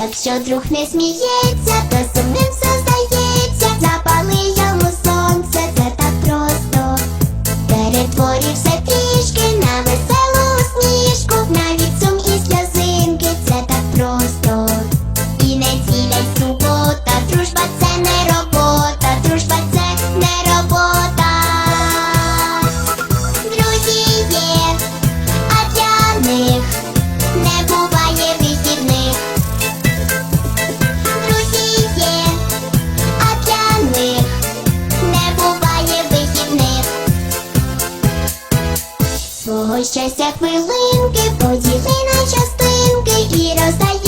Якщо друг не сміється, то сумним все здається. Запали йому сонце, це так просто перетворився. Свого щастя хвилинки поділи на частинки і роздай.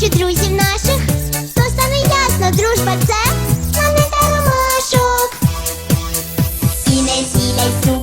Що друзів наших, то стане ясно, дружба це нам не даромашок. Сіне, сіне, су.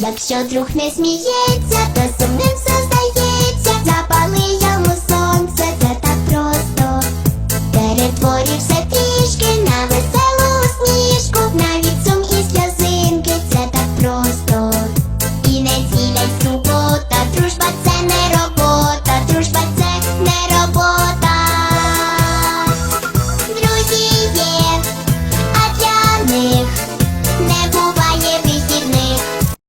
Якщо друг не сміється, то сумним все